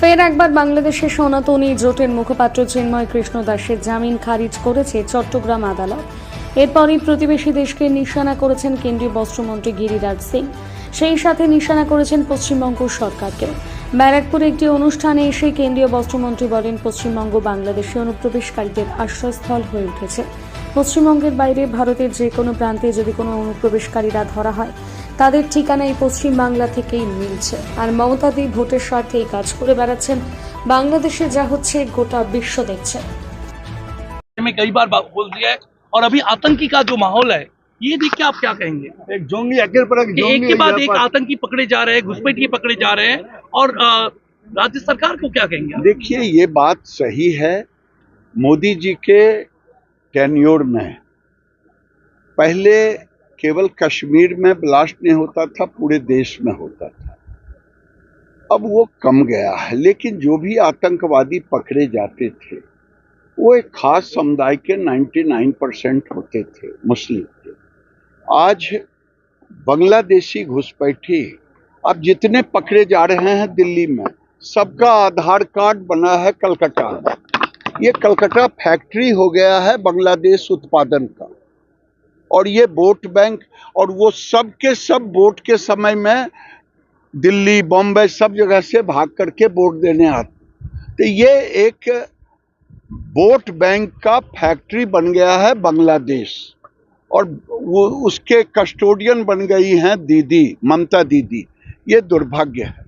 ফের একবার বাংলাদেশের সনাতনী জোটের মুখপাত্র চিন্ময় কৃষ্ণ দাসের জামিন খারিজ করেছে চট্টগ্রাম আদালত। এরপরই প্রতিবেশী দেশকে নিশানা করেছেন কেন্দ্রীয় বস্ত্রমন্ত্রী গিরিরাজ সিং। সেই সাথে নিশানা করেছেন পশ্চিমবঙ্গ সরকারকেও ব্যারাকপুরে একটি অনুষ্ঠানে এসে কেন্দ্রীয় বস্ত্রমন্ত্রী বলেন, পশ্চিমবঙ্গ বাংলাদেশে অনুপ্রবেশকারীদের আশ্রয়স্থল হয়ে উঠেছে। পশ্চিমবঙ্গের বাইরে ভারতের যে কোনো প্রান্তে যদি কোনো অনুপ্রবেশকারীরা ধরা হয় তাদের ঠিকানা এই পশ্চিম বাংলা থেকেই মিলছে আর মমতাদি ভোটের স্বার্থে এই কাজ করে বেড়াচ্ছেন বাংলাদেশে যা হচ্ছে গোটা বিশ্ব দেখছে में कई बार बा- बोल दिया है और अभी आतंकी का जो माहौल है ये देख के आप क्या कहेंगे एक जोंगी एकेर पर एक कि एक जोंगी के बाद यहाँ एक पर- आतंकी पकड़े जा रहे हैं घुसपैठिए पकड़े जा रहे हैं और अ, राज्य सरकार को क्या कहेंगे आप? देखिए ये बात सही है मोदी जी के टेन्योर में पहले केवल कश्मीर में ब्लास्ट नहीं होता था, पूरे देश में होता था। अब वो कम गया है, लेकिन जो भी आतंकवादी पकड़े जाते थे, वो एक खास समुदाय के 99 परसेंट होते थे, मुस्लिम थे आज बांग्लादेशी घुसपैठी अब जितने पकड़े जा रहे हैं दिल्ली में, सबका आधार कार्ड बना है कलकत्ता ये कलकत्ता फैक्ट्री हो गया है बांग्लादेश उत्पादन का। और ये वोट बैंक और वो सब के सब वोट के समय में दिल्ली, बॉम्बे सब जगह से भाग करके वोट देने आते तो ये एक वोट बैंक का फैक्ट्री बन गया है बांग्लादेश। और वो उसके कस्टोडियन बन गई हैं दीदी, ममता दीदी। ये दुर्भाग्य है।